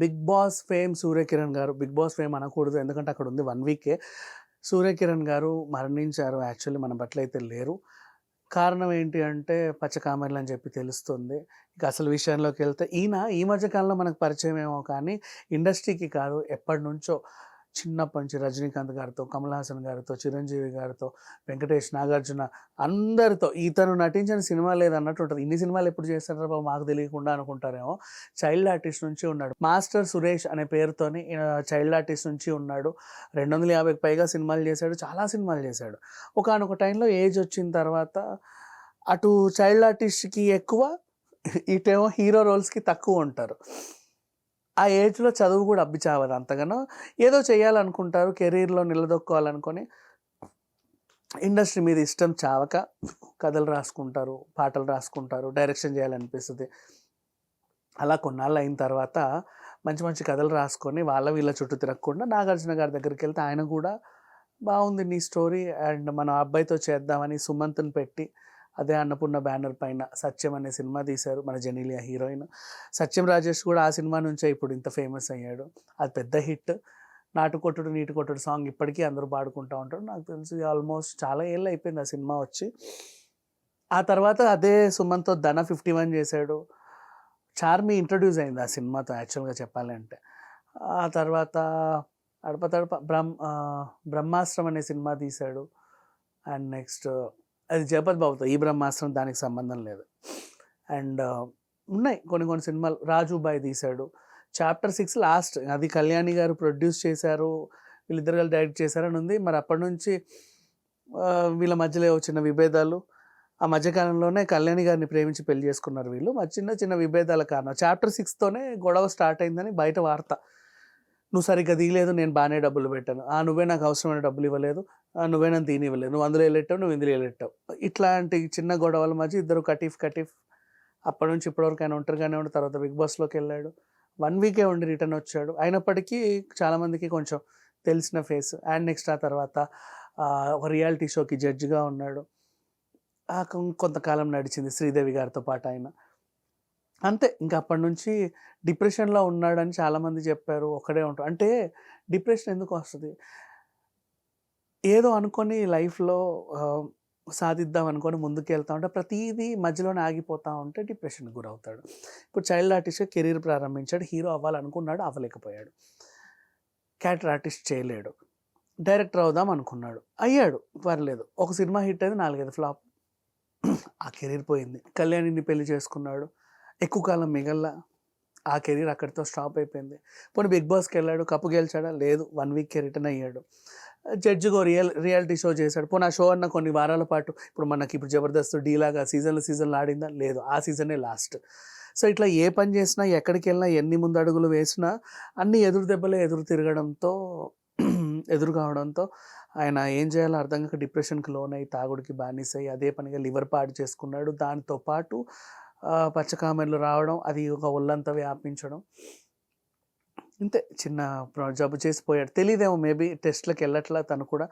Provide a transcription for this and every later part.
Big boss fame Surya Kiran గారు big boss fame అనకూడదు ఎందుకంటే అక్కడ ఉంది వన్ వీకే. సూర్యకిరణ్ గారు మరణించారు యాక్చువల్లీ మన బట్టలు అయితే లేరు. కారణం ఏంటి అంటే పచ్చకామెర్లు అని చెప్పి తెలుస్తుంది. ఇక అసలు విషయంలోకి వెళ్తే ఈయన ఈ మధ్యకాలంలో మనకు పరిచయం ఏమో కానీ ఇండస్ట్రీకి కాదు ఎప్పటి నుంచో చిన్నప్పటి నుంచి రజనీకాంత్ గారితో కమల్ హాసన్ గారితో చిరంజీవి గారితో వెంకటేష్ నాగార్జున అందరితో ఇతను నటించిన సినిమా లేదన్నట్టు ఉంటుంది. ఇన్ని సినిమాలు ఎప్పుడు చేస్తారో బాబు మాకు తెలియకుండా అనుకుంటారేమో. చైల్డ్ ఆర్టిస్ట్ నుంచి ఉన్నాడు. మాస్టర్ సురేష్ అనే పేరుతోని చైల్డ్ ఆర్టిస్ట్ నుంచి ఉన్నాడు. రెండు వందల యాభైకి పైగా సినిమాలు చేశాడు. చాలా సినిమాలు చేశాడు. ఒకనొక టైంలో ఏజ్ వచ్చిన తర్వాత అటు చైల్డ్ ఆర్టిస్ట్కి ఎక్కువ ఇటేమో హీరో రోల్స్కి తక్కువ ఉంటారు. ఆ ఏజ్లో చదువు కూడా అబ్బి చావదు అంతగానో. ఏదో చేయాలనుకుంటారు కెరీర్లో నిలదొక్కోవాలనుకొని ఇండస్ట్రీ మీద ఇష్టం చావక కథలు రాసుకుంటారు పాటలు రాసుకుంటారు డైరెక్షన్ చేయాలనిపిస్తుంది. అలా కొన్నాళ్ళు అయిన తర్వాత మంచి మంచి కథలు రాసుకొని వాళ్ళ వీళ్ళ చుట్టూ తిరగకుండా నాగార్జున గారి దగ్గరికి వెళ్తే ఆయన కూడా బాగుంది నీ స్టోరీ అండ్ మన అబ్బాయితో చేద్దామని సుమంత్ని పెట్టి అదే అన్నపూర్ణ బ్యానర్ పైన సత్యం అనే సినిమా తీశారు మన జెనీలియా హీరోయిన్. సత్యం రాజేష్ కూడా ఆ సినిమా నుంచే ఇప్పుడు ఇంత ఫేమస్ అయ్యాడు. అది పెద్ద హిట్. నాటు కొట్టుడు నీటి కొట్టుడు సాంగ్ ఇప్పటికీ అందరూ పాడుకుంటూ ఉంటారు. నాకు తెలిసి ఆల్మోస్ట్ చాలా ఏళ్ళు అయిపోయింది ఆ సినిమా వచ్చి. ఆ తర్వాత అదే సుమన్తో ధన ఫిఫ్టీ వన్ చేశాడు. చార్మి ఇంట్రడ్యూస్ అయింది ఆ సినిమాతో యాక్చువల్గా చెప్పాలంటే. ఆ తర్వాత అడప తడప బ్రహ్మ బ్రహ్మాస్త్రం అనే సినిమా తీశాడు. అండ్ నెక్స్ట్ అది జగపతి బాబుతో ఈ బ్రహ్మాస్త్రం దానికి సంబంధం లేదు. అండ్ uh, ఉన్నాయి కొన్ని కొన్ని సినిమాలు. రాజుబాయ్ తీశాడు. Chapter six last. అది కళ్యాణి గారు ప్రొడ్యూస్ చేశారు వీళ్ళిద్దరు కలిసి డైరెక్ట్ చేశారని ఉంది. మరి అప్పటి నుంచి uh, వీళ్ళ మధ్యలో వచ్చిన విభేదాలు. ఆ మధ్యకాలంలోనే కళ్యాణి గారిని ప్రేమించి పెళ్ళి చేసుకున్నారు వీళ్ళు. మా చిన్న చిన్న విభేదాల కారణం. చాప్టర్ సిక్స్తోనే గొడవ స్టార్ట్ అయిందని బయట వార్త. నువ్వు సరిగ్గా తీయలేదు నేను బాగానే డబ్బులు పెట్టాను. ఆ నువ్వే నాకు అవసరమైన డబ్బులు ఇవ్వలేదు. ఆ, నువ్వే నన్ను తీనివ్వలేదు నువ్వు అందులో వెళ్ళెట్టావు నువ్వు ఇందులో వెళ్ళెట్టావు ఇట్లాంటి చిన్న గొడవల మధ్య ఇద్దరు కటీఫ్ కటీఫ్ అప్పటి నుంచి ఇప్పటివరకు ఆయన ఒంటరిగానే ఉండి తర్వాత బిగ్ బాస్లోకి వెళ్ళాడు. వన్ వీకే ఉండి రిటర్న్ వచ్చాడు. అయినప్పటికీ చాలామందికి కొంచెం తెలిసిన ఫేస్. అండ్ నెక్స్ట్ ఆ తర్వాత ఒక రియాలిటీ షోకి జడ్జిగా ఉన్నాడు. ఆ కొంతకాలం నడిచింది శ్రీదేవి గారితో పాటు ఆయన. అంతే. ఇంకా అప్పటి నుంచి డిప్రెషన్లో ఉన్నాడని చాలామంది చెప్పారు. ఒకడే ఉంటాడు. అంటే డిప్రెషన్ ఎందుకు వస్తుంది? ఏదో అనుకొని లైఫ్లో సాధిద్దాం అనుకొని ముందుకు వెళ్తా ఉంటే ప్రతిదీ మధ్యలోనే ఆగిపోతూ ఉంటే డిప్రెషన్కి గురవుతాడు. ఇప్పుడు చైల్డ్ ఆర్టిస్ట్గా కెరీర్ ప్రారంభించాడు. హీరో అవ్వాలనుకున్నాడు. అవ్వలేకపోయాడు. క్యాటర్ ఆర్టిస్ట్ చేయలేడు. డైరెక్టర్ అవుదాం అనుకున్నాడు. అయ్యాడు. పర్లేదు. ఒక సినిమా హిట్ అయింది. నాలుగైదు ఫ్లాప్. ఆ కెరీర్ పోయింది. కళ్యాణిని పెళ్ళి చేసుకున్నాడు. ఎక్కువ కాలం మిగల్లా ఆ కెరీర్ అక్కడితో స్టాప్ అయిపోయింది. పోనీ బిగ్ బాస్కి వెళ్ళాడు కప్పు గెలిచాడా? లేదు వన్ వీక్కే రిటర్న్ అయ్యాడు. జడ్జిగో రియల్ రియాలిటీ షో చేశాడు. పోనీ ఆ షో అన్న కొన్ని వారాల పాటు ఇప్పుడు మనకి ఇప్పుడు జబర్దస్త్ డీలాగా సీజన్లు సీజన్లు ఆడిందా? లేదు ఆ సీజనే లాస్ట్. సో ఇట్లా ఏ పని చేసినా ఎక్కడికి వెళ్ళినా ఎన్ని ముందు అడుగులు వేసినా అన్ని ఎదురు దెబ్బలే ఎదురు తిరగడంతో ఎదురు కావడంతో ఆయన ఏం చేయాలో అర్థం కాక డిప్రెషన్కి లోన్ అయ్యి తాగుడికి బానిస అయ్యి అదే పనిగా లివర్ పాడు చేసుకున్నాడు. దానితో పాటు పచ్చకామెర్లు రావడం అది ఒక ఒళ్ళంతా వ్యాపించడం. ఇంతే చిన్న జబ్బు చేసిపోయాడు తెలియదేమో మేబీ టెస్ట్లకు వెళ్ళట్లా తను కూడా.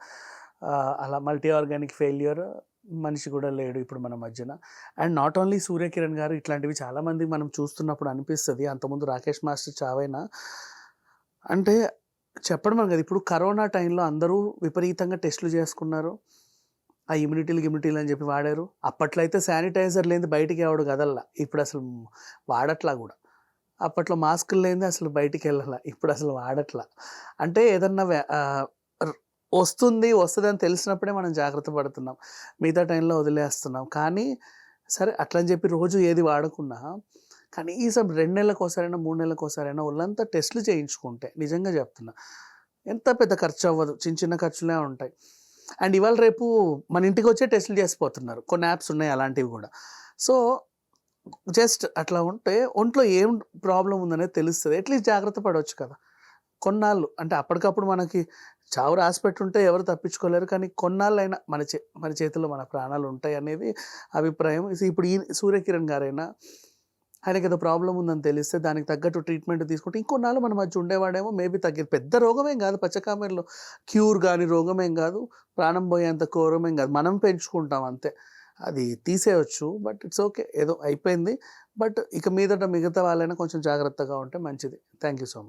అలా మల్టీ ఆర్గానిక్ ఫెయిల్యూర్ మనిషి కూడా లేడు ఇప్పుడు మన మధ్యన. అండ్ నాట్ ఓన్లీ సూర్యకిరణ్ గారు ఇట్లాంటివి చాలామంది మనం చూస్తున్నప్పుడు అనిపిస్తుంది. అంతకుముందు రాకేష్ మాస్టర్ చావైనా. అంటే చెప్పడం కదా. ఇప్పుడు కరోనా టైంలో అందరూ విపరీతంగా టెస్టులు చేసుకున్నారు. ఆ ఇమ్యూనిటీలు ఇమ్యూనిటీలు అని చెప్పి వాడారు. అప్పట్లో అయితే శానిటైజర్ లేని బయటికి ఎవడు కదల్లా. ఇప్పుడు అసలు వాడట్లా కూడా. అప్పట్లో మాస్కులు లేని అసలు బయటికి వెళ్ళాల. ఇప్పుడు అసలు వాడట్లా. అంటే ఏదన్నా వస్తుంది వస్తుంది అని తెలిసినప్పుడే మనం జాగ్రత్త పడుతున్నాం. మిగతా టైంలో వదిలేస్తున్నాం. కానీ సరే అట్లని చెప్పి రోజు ఏది వాడకున్నా కనీసం రెండు నెలలకు ఒకసారైనా మూడు నెలలకు ఒకసారైనా ఒళ్ళంతా టెస్టులు చేయించుకుంటే నిజంగా చెప్తున్నా ఎంత పెద్ద ఖర్చు అవ్వదు చిన్న చిన్న ఖర్చులే ఉంటాయి. అండ్ ఇవాళ రేపు మన ఇంటికి వచ్చే టెస్ట్లు చేసిపోతున్నారు. కొన్ని యాప్స్ ఉన్నాయి అలాంటివి కూడా. సో జస్ట్ అట్లా ఉంటే ఒంట్లో ఏం ప్రాబ్లం ఉందనేది తెలుస్తుంది. ఎట్లీస్ట్ జాగ్రత్త పడవచ్చు కదా. కొన్నాళ్ళు అంటే అప్పటికప్పుడు మనకి చావు రాసి పెట్టుంటే ఎవరు తప్పించుకోలేరు. కానీ కొన్నాళ్ళైనా మన చే మన చేతిలో మన ప్రాణాలు ఉంటాయి అనేది అభిప్రాయం. ఇప్పుడు ఈ సూర్యకిరణ్ గారైనా ఆయనకి ఏదో ప్రాబ్లం ఉందని తెలిస్తే దానికి తగ్గట్టు ట్రీట్మెంట్ తీసుకుంటే ఇంకొన్నాళ్ళు మన మధ్య ఉండేవాడేమో మేబీ తగ్గి పెద్ద రోగమేం కాదు పచ్చకామెరలో. క్యూర్ కానీ రోగమేం కాదు ప్రాణం పోయేంత ఘోరమేం కాదు మనం పెంచుకుంటాం అంతే. అది తీసేయొచ్చు బట్ ఇట్స్ ఓకే ఏదో అయిపోయింది బట్ ఇక మీదట మిగతా వాళ్ళైనా కొంచెం జాగ్రత్తగా ఉంటే మంచిది. Thank you so much